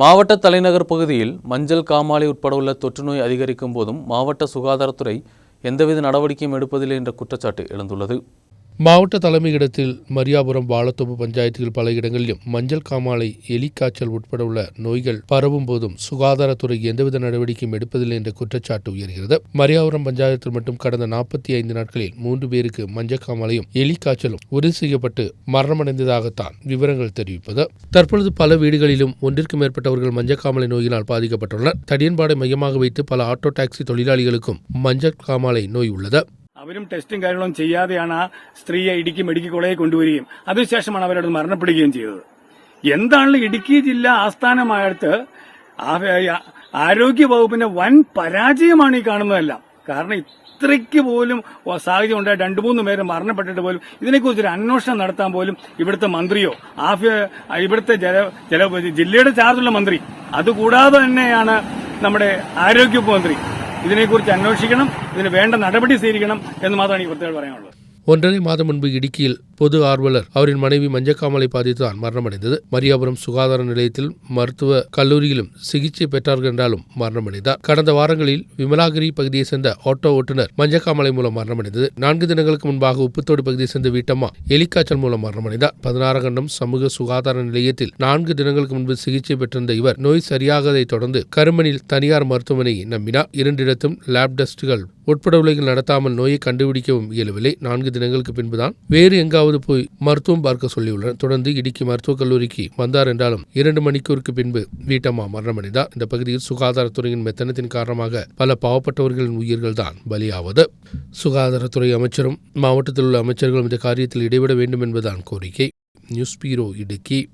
மாவட்ட தலைநகர் பகுதியில் மஞ்சள் காமாலை உட்பட உள்ள தொற்றுநோய் அதிகரிக்கும் போதும் மாவட்ட சுகாதாரத்துறை எந்தவித நடவடிக்கையும் எடுப்பதில்லை என்ற குற்றச்சாட்டு எழுந்துள்ளது. மாவட்ட தலைமையிடத்தில் மரியாபுரம் வாழத்தோப்பு பஞ்சாயத்தில் பல இடங்களிலும் மஞ்சள் காமாலை எலிக்காய்ச்சல் உட்பட உள்ள நோய்கள் பரவும் போதும் சுகாதாரத்துறை எந்தவித நடவடிக்கையும் எடுப்பதில்லை என்ற குற்றச்சாட்டு உயர்கிறது. மரியாபுரம் பஞ்சாயத்தில் மட்டும் கடந்த நாற்பத்தி ஐந்து நாட்களில் மூன்று பேருக்கு மஞ்சள் காமாலையும் எலிக்காய்ச்சலும் உறுதி செய்யப்பட்டு மரணமடைந்ததாகத்தான் விவரங்கள் தெரிவிப்பது. தற்பொழுது பல வீடுகளிலும் ஒன்றிற்கு மேற்பட்டவர்கள் மஞ்சள் காமாலை நோயினால் பாதிக்கப்பட்டுள்ளனர். தடியன்பாடை மையமாக வைத்து பல ஆட்டோ டாக்ஸி தொழிலாளிகளுக்கும் மஞ்சள் காமாலை நோய் உள்ளது. അവരും ടെസ്റ്റും കാര്യങ്ങളും ചെയ്യാതെയാണ് ആ സ്ത്രീയെ ഇടുക്കി മെഡിക്കൽ കോളേജിൽ കൊണ്ടുവരികയും അതിനുശേഷമാണ് അവരോട് മരണപ്പെടുകയും ചെയ്തത്. എന്താണ് ഇടുക്കി ജില്ല ആസ്ഥാനമായിട്ട് ആരോഗ്യ വകുപ്പിന്റെ വൻ പരാജയമാണ് ഈ കാണുന്നതെല്ലാം. കാരണം ഇത്രയ്ക്ക് പോലും സാഹചര്യം ഉണ്ടായ. രണ്ടു മൂന്ന് പേര് മരണപ്പെട്ടിട്ട് പോലും ഇതിനെക്കുറിച്ച് ഒരു അന്വേഷണം നടത്താൻ പോലും ഇവിടുത്തെ മന്ത്രിയോ ആഫ്യ ഇവിടുത്തെ ജല ജല ജില്ലയുടെ ചാർജുള്ള മന്ത്രി. അതുകൂടാതെ തന്നെയാണ് നമ്മുടെ ആരോഗ്യവകുപ്പ് മന്ത്രി. ഇതിനെക്കുറിച്ച് അന്വേഷിക്കണം ഇതിന് വേണ്ട നടപടി സ്വീകരിക്കണം എന്ന് മാത്രമാണ് ഈ പ്രത്യേകം പറയാനുള്ളത്. ഒന്നര മാസം മുൻപ് ഇടുക്കിയിൽ பொது ஆர்வலர் அவரின் மனைவி மஞ்சக்காமலை பாதித்துதான் மரணமடைந்தது. மரியாபுரம் சுகாதார நிலையத்தில் மருத்துவ கல்லூரியிலும் சிகிச்சை பெற்றார்கள் என்றாலும் மரணமடைந்தார். கடந்த வாரங்களில் விமலாகிரி பகுதியை சேர்ந்த ஆட்டோ ஓட்டுநர் மஞ்சக்காமலை மூலம் மரணமடைந்தது. நான்கு தினங்களுக்கு முன்பாக உப்புத்தோடு பகுதியை சேர்ந்த வீட்டம்மா எலிக்காய்ச்சல் மூலம் மரணமடைந்தார். பதினாறு கண்டம் சமூக சுகாதார நிலையத்தில் நான்கு தினங்களுக்கு முன்பு சிகிச்சை பெற்றிருந்த இவர் நோய் சரியாகதைத் தொடர்ந்து கருமனில் தனியார் மருத்துவமனையை நம்பினார். இரண்டிடத்தும் லேப் டெஸ்டுகள் உட்பட உலகில் நடத்தாமல் நோயை கண்டுபிடிக்கவும் இயலவில்லை. நான்கு தினங்களுக்கு பின்புதான் வேறு எங்காவது போய் மருத்துவம் பார்க்க சொல்லியுள்ளனர். தொடர்ந்து இடுக்கி மருத்துவக் கல்லூரிக்கு வந்தார் என்றாலும் இரண்டு மணிக்கூருக்கு பின்பு வீட்டம்மா மரணமடைந்தார் இந்த பகுதியில் சுகாதாரத்துறையின் மெத்தனத்தின் காரணமாக பல பாவப்பட்டவர்களின் உயிர்கள் தான் பலியாவது. சுகாதாரத்துறை அமைச்சரும் மாவட்டத்தில் உள்ள அமைச்சர்களும் இந்த காரியத்தில் இடைவிட வேண்டும் என்பதுதான் கோரிக்கை. News bureau Idukki.